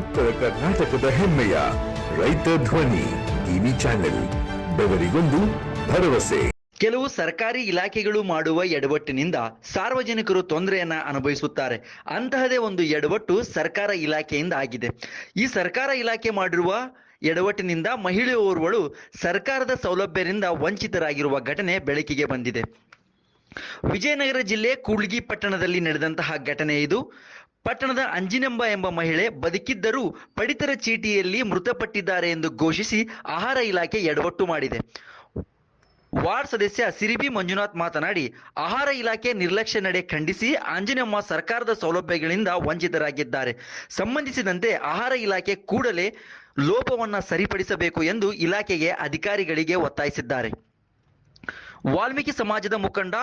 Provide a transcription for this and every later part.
ಉತ್ತರ ಕರ್ನಾಟಕದ ಹೆಮ್ಮೆಯ ರೈತ ಧ್ವನಿ ಟಿವಿ ಚಾನೆಲ್, ಬೆವರಿಗೊಂದು ಭರವಸೆ. ಕೆಲವು ಸರ್ಕಾರಿ ಇಲಾಖೆಗಳು ಮಾಡುವ ಎಡವಟ್ಟಿನಿಂದ ಸಾರ್ವಜನಿಕರು ತೊಂದರೆಯನ್ನ ಅನುಭವಿಸುತ್ತಾರೆ. ಅಂತಹದೇ ಒಂದು ಎಡವಟ್ಟು ಸರ್ಕಾರ ಇಲಾಖೆಯಿಂದ ಆಗಿದೆ. ಈ ಸರ್ಕಾರ ಇಲಾಖೆ ಮಾಡಿರುವ ಎಡವಟ್ಟಿನಿಂದ ಮಹಿಳೆಯೋರ್ವಳು ಸರ್ಕಾರದ ಸೌಲಭ್ಯದಿಂದ ವಂಚಿತರಾಗಿರುವ ಘಟನೆ ಬೆಳಕಿಗೆ ಬಂದಿದೆ. ವಿಜಯನಗರ ಜಿಲ್ಲೆ ಕೂಡ್ಲಿಗಿ ಪಟ್ಟಣದಲ್ಲಿ ನಡೆದಂತಹ ಘಟನೆ ಇದು. ಪಟ್ಟಣದ ಅಂಜಿನೆಂಬ ಎಂಬ ಮಹಿಳೆ ಬದುಕಿದ್ದರೂ ಪಡಿತರ ಚೀಟಿಯಲ್ಲಿ ಮೃತಪಟ್ಟಿದ್ದಾರೆ ಎಂದು ಘೋಷಿಸಿ ಆಹಾರ ಇಲಾಖೆ ಎಡವಟ್ಟು ಮಾಡಿದೆ. ವಾರ್ಡ್ ಸದಸ್ಯ ಸಿರಿಬಿ ಮಂಜುನಾಥ್ ಮಾತನಾಡಿ, ಆಹಾರ ಇಲಾಖೆ ನಿರ್ಲಕ್ಷ್ಯ ನಡೆ ಖಂಡಿಸಿ ಆಂಜನಮ್ಮ ಸರ್ಕಾರದ ಸೌಲಭ್ಯಗಳಿಂದ ವಂಚಿತರಾಗಿದ್ದಾರೆ. ಸಂಬಂಧಿಸಿದಂತೆ ಆಹಾರ ಇಲಾಖೆ ಕೂಡಲೇ ಲೋಪವನ್ನು ಸರಿಪಡಿಸಬೇಕು ಎಂದು ಇಲಾಖೆಗೆ ಅಧಿಕಾರಿಗಳಿಗೆ ಒತ್ತಾಯಿಸಿದ್ದಾರೆ. ವಾಲ್ಮೀಕಿ ಸಮಾಜದ ಮುಖಂಡ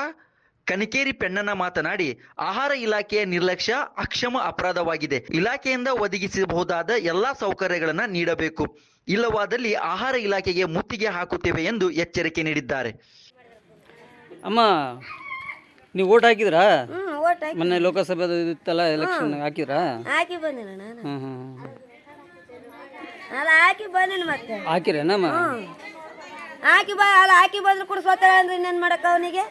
ಕನಿಕೇರಿ ಪೆಣ್ಣನ ಮಾತನಾಡಿ ಆಹಾರ ಇಲಾಖೆಯ ನಿರ್ಲಕ್ಷ್ಯ ಅಕ್ಷಮ ಅಪರಾಧವಾಗಿದೆ. ಇಲಾಖೆಯಿಂದ ಒದಗಿಸಬಹುದಾದ ಎಲ್ಲಾ ಸೌಕರ್ಯಗಳನ್ನು ನೀಡಬೇಕು. ಇಲ್ಲವಾದಲ್ಲಿ ಆಹಾರ ಇಲಾಖೆಗೆ ಮುತ್ತಿಗೆ ಹಾಕುತ್ತೇವೆ ಎಂದು ಎಚ್ಚರಿಕೆ ನೀಡಿದ್ದಾರೆ. ಅಮ್ಮ ನೀವು ಓಟ್ ಹಾಕಿದ್ರಾ? ಮೊನ್ನೆ ಲೋಕಸಭೆ ಇತ್ತಲ್ಲ ಎಲೆಕ್ಷನ್ ಹಾಕಿದ್ರಾ? ಹಾಕಿ ಬಂದಿನ ನಾನು. ಹಾಕಿ ಬಂದಿನ ಮತ್ತೆ. ಹಾಕಿರೇನಮ್ಮ? ಹಾಕಿ ಬಾ ಅಲ್ಲ ಹಾಕಿ ಬಂದ್ರು ಕೂಡ ಅಂದ್ರೆ ಇನ್ನೇನು ಮಾಡಕ್ಕ ಅವನಿಗೆ?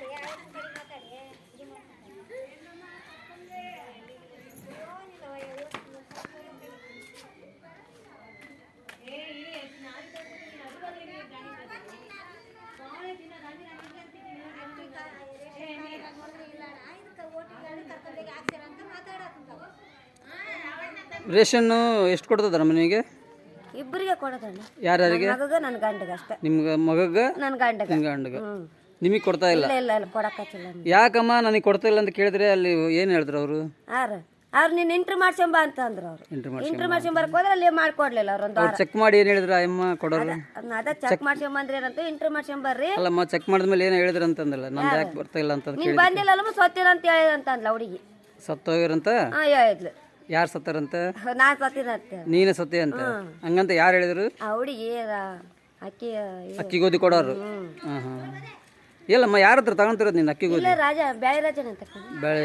ರೇಷನ್ನು ಎಷ್ಟು ಕೊಡ್ತದ ನಿಮಗೆ ಇಬ್ಬರಿಗೆ ಕೊಡೋದಣ್ಣ ಯಾರ್ಯಾರಿಗೆ? ಮಗಗ ನನ್ನ ಗಂಡಗ ಅಷ್ಟೇ. ನಿಮ್ಗೆ ಮಗಗೆ ನನ್ನ ಗಂಡಗ. ನಿಮ್ಮ ಗಂಡಗೆ. ನಿಮಗೆ ಕೊಡ್ತಾ ಇಲ್ಲ? ಇಲ್ಲ ಇಲ್ಲ ಯಾಕಮ್ಮ ನನಗೆ ಕೊಡ್ತಾ ಇಲ್ಲ ಅಂತ ಕೇಳಿದ್ರೆ ಅಲ್ಲಿ ಏನು ಹೇಳಿದ್ರು ಅವರು? ಆರ ಅವ್ರು ನೀನ್ ಇಂಟ್ರ್ ಮಾಡ್ಸಂಬ ಅಂತ ಅಂದ್ರು ಅವ್ರು. ಎಂಟ್ರಿ ಮಾಡಿ ಇಂಟ್ರ್ ಹೋದ್ರೆ ಅಲ್ಲಿ ಮಾಡ್ಕೊಡ್ಲಿಲ್ಲ ಅವ್ರು ಒಂದು ಚೆಕ್ ಮಾಡಿ ಏನು ಹೇಳಿದ್ರು ಅಮ್ಮ ಕೊಡೋರು? ಅದ ಚೆಕ್ ಮಾಡ್ಸಂಬಂದ್ರೆ ಏನಂತ ಇಂಟ್ರ್ ಮಾಡ್ಸಂಬರ್ರಿ ಅಲ್ಲಮ್ಮ ಚೆಕ್ ಮಾಡಿದ್ಮೇಲೆ ಏನು ಹೇಳಿದ್ರು ಅಂತಂದಲ್ಲ ನಂದು ಯಾಕೆ ಬರ್ತಾ ಇಲ್ಲ ಅಂತ ನೀನ್ ಕೇಳಿ ಬಂದಿಲ್ಲ ಅಲ್ಲಮ್ಮ ಸತ್ತಿಲ್ಲ ಅಂತ ಹೇಳಿದ ಅಂತ ಅಂದ್ಲ ಹುಡುಗಿ. ಸತ್ತೋಗಿರಂತ? ಹಾ ಹೇಳಿದ್ಲು. ಯಾರು ಸತ್ತಾರಂತ? ನಾ ಸತ್ತಿನ ಅಂತ ನೀನೇ ಸತ್ತೆ ಅಂತ ಹಂಗಂತ ಯಾರು ಹೇಳಿದ್ರು? ಆ ಹುಡುಗಿ ಅಕ್ಕಿ ಅಕ್ಕಿ ಗೋಧಿ ಕೊಡೋರು. ಹಾಂ ಹಾಂ. ಇಲ್ಲಮ್ಮ ಯಾರ ಹತ್ರ ತಗೊಂತಿರೋದು ನೀನು ಅಕ್ಕಿ ಗೋಧಿ? ಇಲ್ಲ ರಾಜ ಬ್ಯಾಳೆ ರಾಜನ ಅಂತ. ಬೆಳೆ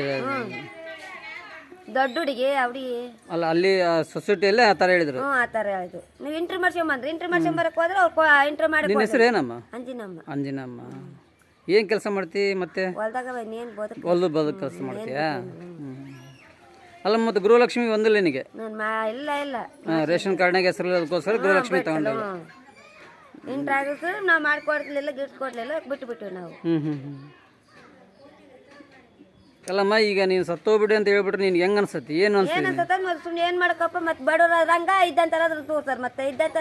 ದೊಡ್ಡ ಹುಡುಗಿ ಆ ಹುಡುಗಿ. ಅಲ್ಲ ಅಲ್ಲಿ ಸೊಸೈಟಿಯಲ್ಲೇ ಆ ಥರ ಹೇಳಿದ್ರು? ಹ್ಞೂ ಆ ಥರ ಹೇಳಿದ್ರು. ನೀವು ಇಂಟ್ರ್ ಮಾಡ್ಸ್ಕೊಂಬಂದ್ರಿ. ಇಂಟ್ರ್ ಮಾಡ್ಸ್ಕೊಂಬರಕ್ಕೆ ಹೋದ್ರೆ ಅವ್ರು ಇಂಟ್ರ್ ಮಾಡಿ ನಿನ್ನ ಹೆಸರು ಏನಮ್ಮ? ಅಂಜಿನಮ್ಮ. ಅಂಜಿನಮ್ಮ. ಏನು ಕೆಲಸ ಮಾಡ್ತಿ ಮತ್ತೆ? ಹೊಲ್ದಾಗ ಇನ್ನೇನು ಬದುಕು ಹೊಲ್ದು ಬದುಕು ಕೆಲಸ ಮಾಡ್ತೀಯಾ? ಹ್ಞೂ ಅಲ್ಲ ಮತ್ತೆ ಗೃಹಲಕ್ಷ್ಮಿ ಒಂದಿಲ್ಲ ನಿನಗೆ? ನಾನು ಮಾ ಇಲ್ಲ ಇಲ್ಲ. ಹಾಂ ರೇಷನ್ ಕಾರ್ಡ್ನಾಗ ಹೆಸರು ಅದಕ್ಕೋಸ್ಕರ ಗೃಹಲಕ್ಷ್ಮಿ ಹ್ಞೂ ಇಂಟ್ರ್ ಆಗಿದ್ರೆ ನಾವು ಮಾಡ್ಕೊಡ್ಲಿಲ್ಲ ಗಿಫ್ಟ್ ಕೊಡ್ಲಿಲ್ಲ ಬಿಟ್ಟು ಬಿಟ್ಟು ನಾವು. ಹ್ಞೂ ಹ್ಞೂ ಹ್ಞೂ ಅಲ್ಲಮ್ಮ ಈಗ ನೀನು ಸತ್ತೋಗ್ಬಿಡಿ ಅಂತ ಹೇಳ್ಬಿಟ್ರೆ ನಿನ್ಗೆ ಹೆಂಗೆ ಅನ್ಸತ್ತೆ? ಏನು ಅನ್ಸುತ್ತೆ ಏನಂತ ಮತ್ತೆ ಸುಮ್ಮನೆ ಏನು ಮಾಡಕಪ್ಪ? ಮತ್ತೆ ಬಡವ್ರ ರಂಗ ಇದ್ದಂತಾರ ಅದ್ರ ತೋರ್ತಾರೆ ಮತ್ತೆ ಇದ್ದಂತ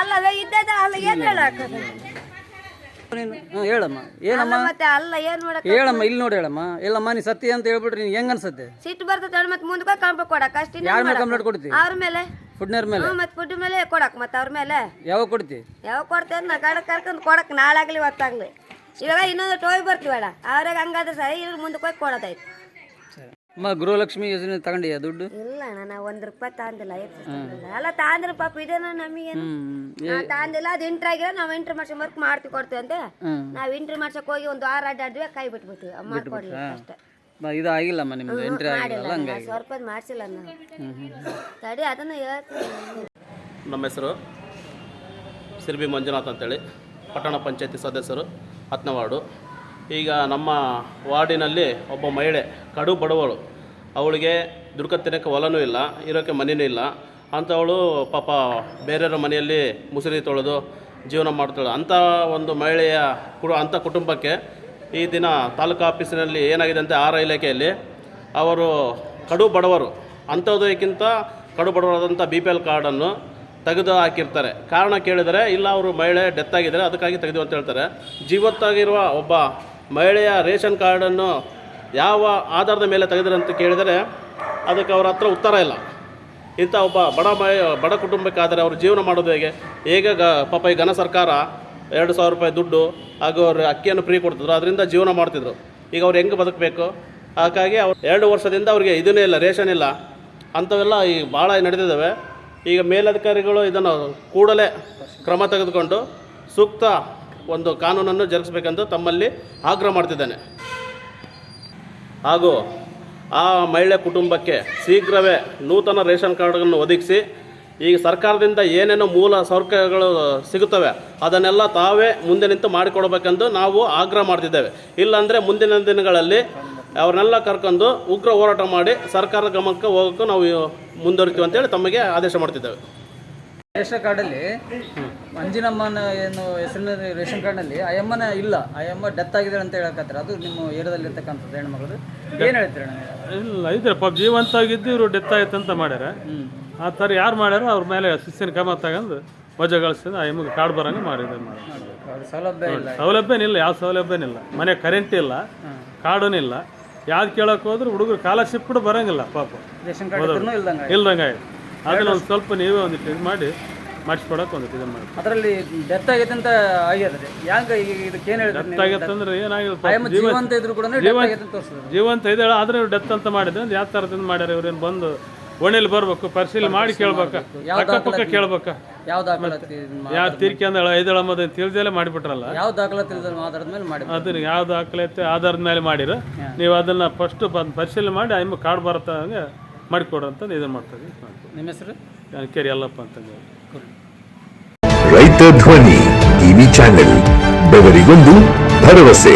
ಅಲ್ಲ ಇದ್ದಂತ ಅಲ್ಲ ಏನು ಹೇಳಕ್ಕ ನೀನು? ಹೇಳಮ್ಮ. ಏನಮ್ಮ? ಮತ್ತೆ ಅಲ್ಲ ಏನು ಮಾಡಕ್ ಹೇಳಮ್ಮ ಇಲ್ಲಿ ನೋಡಿ ಹೇಳಮ್ಮ. ಇಲ್ಲಮ್ಮ ನೀ ಸತ್ಯ ಅಂತ ಹೇಳ್ಬಿಟ್ರಿ ನೀನು ಹೆಂಗ್ ಅನ್ಸುತ್ತೆ? ಸಿಟ್ಟು ಬರ್ತದೆ ಮತ್ತೆ ಮುಂದಕ್ಕೆ ಕಂಬ ಕೊಡಕ್. ಅಷ್ಟು ಯಾರ ಮೇಲೆ ಕಂಪ್ಲೇಂಟ್ ಕೊಡ್ತಿ? ಅವ್ರ ಮೇಲೆ. ಫುಡ್ನರ್ ಮೇಲೆ? ಹ್ಞೂ ಮತ್ತೆ ಫುಡ್ ಮೇಲೆ ಕೊಡಕ್ ಮತ್ತೆ ಅವ್ರ ಮೇಲೆ. ಯಾವಾಗ ಕೊಡ್ತಿ? ಯಾವಾಗ ಕೊಡ್ತೇವೆ ನಾ ಗಡ ಕರ್ಕೊಂಡು ಕೊಡಕ್ ನಾಳಾಗ್ಲಿ ಹೊತ್ತಾಗ್ಲಿ ಇವಾಗ ಇನ್ನೊಂದು ಟೋಯ್ ಬರ್ತೀವಲ್ಲ ಅವ್ರಾಗ ಹಂಗಾದ್ರೆ ಸರಿ ಇವ್ರು ಮುಂದಕ್ಕೆ ಹೋಗಿ ಕೊಡೋದೈತಿ ಅಮ್ಮ ಗೃಹಲಕ್ಷ್ಮಿ ಯೋಜನೆ ತಗೊಂಡಿಯಾ ದುಡ್ಡು? ಇಲ್ಲ ನಾನು ಒಂದ್ ರೂಪಾಯಿ ತಾಂದಿಲ್ಲ ಅಲ್ಲ ತಾಂದ್ರೆ ಪಾಪ ಇದೇನ ನಮಗೆ ತಾಂದಿಲ್ಲ ಅದು ಇಂಟ್ರ್ ಆಗಿಲ್ಲ ನಾವು ಇಂಟ್ರ್ ಮಾಡ್ಸೋ ವರ್ಕ್ ಮಾಡ್ತಿ ಕೊಡ್ತೀವಿ ಅಂತ. ನಾವು ಇಂಟ್ರ್ ಮಾಡ್ಸಕ್ ಹೋಗಿ ಒಂದು ವಾರ ಅಡ್ಡಾಡ್ವಿ ಕೈ ಬಿಟ್ಬಿಟ್ವಿ. ಮಾಡ್ಕೊಡ್ಲಿ ಅಷ್ಟೇ. ಇದು ಆಗಿಲ್ಲಮ್ಮ ನಿಮ್ದು ಎಂಟ್ರಿ ಆಗಿಲ್ಲ ರೂಪಾಯಿ ಮಾಡ್ಸಿಲ್ಲ ನಾವು ತಡಿ ಅದನ್ನ ಹೇಳ್ತೀನಿ. ನಮ್ಮ ಹೆಸರು ಸಿರ್ಬಿ ಮಂಜುನಾಥ್ ಅಂತೇಳಿ. ಪಟ್ಟಣ ಪಂಚಾಯತಿ ಸದಸ್ಯರು ಹತ್ತನೇ ವಾರ್ಡು ಈಗ ನಮ್ಮ ವಾರ್ಡಿನಲ್ಲಿ ಒಬ್ಬ ಮಹಿಳೆ, ಕಡು ಬಡವಳು. ಅವಳಿಗೆ ದುಡ್ಕ ತಿನ್ನೋಕ್ಕೆ ಹೊಲನೂ ಇಲ್ಲ ಇರೋಕ್ಕೆ ಮನೆಯೂ ಇಲ್ಲ. ಅಂಥವಳು ಪಾಪ ಬೇರೆಯವರ ಮನೆಯಲ್ಲಿ ಮುಸುರಿ ತೊಳೆದು ಜೀವನ ಮಾಡ್ತಾಳೆ. ಅಂಥ ಒಂದು ಮಹಿಳೆಯ ಕುಡು ಅಂಥ ಕುಟುಂಬಕ್ಕೆ ಈ ದಿನ ತಾಲೂಕು ಆಫೀಸಿನಲ್ಲಿ ಏನಾಗಿದೆ ಅಂತ ಆಹಾರ ಇಲಾಖೆಯಲ್ಲಿ ಅವರು ಕಡು ಬಡವರು. ಅಂಥದ್ದಕ್ಕಿಂತ ಕಡು ಬಡವರಾದಂಥ ಬಿ ಪಿ ಎಲ್ ಕಾರ್ಡನ್ನು ತೆಗೆದು ಹಾಕಿರ್ತಾರೆ. ಕಾರಣ ಕೇಳಿದರೆ, ಇಲ್ಲ, ಅವರು ಮಹಿಳೆ ಡೆತ್ ಆಗಿದ್ದಾರೆ, ಅದಕ್ಕಾಗಿ ತೆಗೆದು ಅಂತ ಹೇಳ್ತಾರೆ. ಜೀವತ್ತಾಗಿರುವ ಒಬ್ಬ ಮಹಿಳೆಯ ರೇಷನ್ ಕಾರ್ಡನ್ನು ಯಾವ ಆಧಾರದ ಮೇಲೆ ತೆಗೆದ್ರೆ ಅಂತ ಕೇಳಿದರೆ ಅದಕ್ಕೆ ಅವರ ಹತ್ರ ಉತ್ತರ ಇಲ್ಲ. ಇಂಥ ಒಬ್ಬ ಬಡ ಮಹಿ, ಬಡ ಕುಟುಂಬಕ್ಕಾದರೆ ಅವರು ಜೀವನ ಮಾಡೋದು ಹೇಗೆ? ಹೇಗೆ ಗ, ಪಾಪ ಈ ಘನ ಸರ್ಕಾರ ಎರಡು ಸಾವಿರ ರೂಪಾಯಿ ದುಡ್ಡು ಹಾಗೂ ಅವರು ಅಕ್ಕಿಯನ್ನು ಫ್ರೀ ಕೊಡ್ತಿದ್ರು, ಅದರಿಂದ ಜೀವನ ಮಾಡ್ತಿದ್ರು. ಈಗ ಅವ್ರು ಹೆಂಗೆ ಬದುಕಬೇಕು? ಹಾಗಾಗಿ ಅವ್ರು ಎರಡು ವರ್ಷದಿಂದ ಅವ್ರಿಗೆ ಇದನ್ನೇ ಇಲ್ಲ, ರೇಷನ್ ಇಲ್ಲ. ಅಂಥವೆಲ್ಲ ಈ ಭಾಳ ನಡೆದಿದ್ದಾವೆ. ಈಗ ಮೇಲಧಿಕಾರಿಗಳು ಇದನ್ನು ಕೂಡಲೇ ಕ್ರಮ ತೆಗೆದುಕೊಂಡು ಸೂಕ್ತ ಒಂದು ಕಾನೂನನ್ನು ಜರುಗಿಸಬೇಕೆಂದು ತಮ್ಮಲ್ಲಿ ಆಗ್ರಹ ಮಾಡ್ತಿದ್ದೇನೆ. ಹಾಗೂ ಆ ಮಹಿಳೆ ಕುಟುಂಬಕ್ಕೆ ಶೀಘ್ರವೇ ನೂತನ ರೇಷನ್ ಕಾರ್ಡ್ಗಳನ್ನು ಒದಗಿಸಿ ಈಗ ಸರ್ಕಾರದಿಂದ ಏನೇನು ಮೂಲ ಸೌಕರ್ಯಗಳು ಸಿಗುತ್ತವೆ ಅದನ್ನೆಲ್ಲ ತಾವೇ ಮುಂದೆ ನಿಂತು ಮಾಡಿಕೊಡ್ಬೇಕೆಂದು ನಾವು ಆಗ್ರಹ ಮಾಡ್ತಿದ್ದೇವೆ. ಇಲ್ಲಾಂದರೆ ಮುಂದಿನ ದಿನಗಳಲ್ಲಿ ಅವ್ರನ್ನೆಲ್ಲ ಕರ್ಕೊಂಡು ಉಗ್ರ ಹೋರಾಟ ಮಾಡಿ ಸರ್ಕಾರದ ಗಮನಕ್ಕೆ ಹೋಗೋಕ್ಕೂ ನಾವು ಮುಂದುವರಿತೀವಿ ಅಂತೇಳಿ ತಮಗೆ ಆದೇಶ ಮಾಡ್ತಿದ್ದೇವೆ. ರೇಷನ್ ಕಾರ್ಡಲ್ಲಿ ಮಂಜಿನಮ್ಮನ ಏನು ಹೆಸರಿನ ರೇಷನ್ ಕಾರ್ಡ್ನಲ್ಲಿ ಅಯ್ಯಮ್ಮನ ಇಲ್ಲ ಅಯ್ಯಮ್ಮ ಡೆತ್ ಆಗಿದೆ ಅಂತ ಹೇಳಕತ್ತಾರೆ. ಅದು ನಿಮ್ಮ ಏರಿಯಾದಲ್ಲಿ ಇರ್ತಕ್ಕಂಥದ್ದು ಹೆಣ್ಮಗಳು ಏನು ಹೇಳ್ತೀರ ಇಲ್ಲ ಇದ್ರೆ ಪಾಪ ಜೀವಂತ ಆಗಿದ್ದು ಇವರು ಡೆತ್ ಆಯ್ತು ಅಂತ ಮಾಡ್ಯಾರ. ಆ ಥರ ಯಾರು ಮಾಡ್ಯಾರ ಅವ್ರ ಮೇಲೆ ಶಿಸ್ತಿನ ಕ್ರಮ ತಗೊಂಡು ವಜೆ ಗಳಿಸಿದ ಎಮ್ಮಗೆ ಕಾರ್ಡ್ ಬರಂಗೆ ಮಾಡಿದೆ ಸೌಲಭ್ಯ ಇಲ್ಲ ಸೌಲಭ್ಯನಿಲ್ಲ ಯಾವ ಸೌಲಭ್ಯನಿಲ್ಲ ಮನೆ ಕರೆಂಟ್ ಇಲ್ಲ ಕಾರ್ಡೂ ಇಲ್ಲ. ಯಾವ್ದು ಕೇಳಕ್ಕೆ ಹೋದ್ರೆ ಹುಡುಗರು ಸ್ಕಾಲರ್ಶಿಪ್ ಕೂಡ ಬರಂಗಿಲ್ಲ ಪಾಪ. ಇಲ್ದಂಗೆ ಇಲ್ದಂಗೆ ಆಯ್ತು ಅದನ್ನ ಒಂದು ಸ್ವಲ್ಪ ನೀವೇ ಒಂದು ಇದು ಮಾಡಿ. ಮಾಡಿಸ್ಕೊಡಕ್ಕೆ ಒಂದು ಇದನ್ನು ಮಾಡಿ ಅದರಲ್ಲಿ ಡೆತ್ ಆಗೈತೆ ಅಂತ ಆಗ್ಯದ್ರಿ ಯಾಕೆ ಈಗ ಇದಕ್ಕೆ ಏನು ಹೇಳ್ತಾರೆ ನೀವು? ಗೊತ್ತಾಗತ್ತಂದ್ರೆ ಏನಾಗಿಲ್ಲ ಜೀವಂತ ಇದ್ರು ಕೂಡ ಡೆತ್ ಜೀವಂತ- ಆಗೈತೆ ಅಂತ ಜೀವಂತ ಇದ್ದಾಳೆ ಆದ್ರೆ ಡೆತ್ ಅಂತ ಮಾಡಿದ್ರೆ ಯಾವ ಥರದಿಂದ ಮಾಡ್ಯಾರ ಇವ್ರೇನು ಬಂದು ಓಣೆಲಿ ಬರ್ಬೇಕು ಪರಿಶೀಲನೆ ಮಾಡಿ ಕೇಳ್ಬೇಕ? ಅಕ್ಕಪಕ್ಕ ಕೇಳ್ಬೇಕ? ಯಾವ ದಾಖಲಾತಿ ಯಾವ ತೀರ್ಕೆ ಅಂದಳ? ಐದಳಮ್ಮದ ತಿಳಿದೆಲ್ಲ ಮಾಡಿಬಿಟ್ರಲ್ಲ? ಯಾವ ದಾಖಲಾತಿ ಆಧಾರದ ಮೇಲೆ ಮಾಡಿ ಅದನ್ನ ಯಾವ ದಾಖಲಾತಿ ಆಧಾರದ ಮೇಲೆ ಮಾಡಿರ. ನೀವು ಅದನ್ನ ಫಸ್ಟ್ ಬಂದು ಪರಿಶೀಲನೆ ಮಾಡಿ ಆಯ್ಮ ಕಾರ್ಡ್ ಬರತ್ತಂಗೆ ಮಾಡಿಕೊಡ್ರಂತ ಇದನ್ನ ಮಾಡ್ತೀವಿ ನಿಮ್ಮ ಹೆಸರು? ಕೆರಿ ಯಲ್ಲಪ್ಪ ಅಂತಂದು ರೈತ ಧ್ವನಿ ಟಿವಿ ಚಾನೆಲ್ ಬೆವರಿಗೊಂದು ಭರವಸೆ.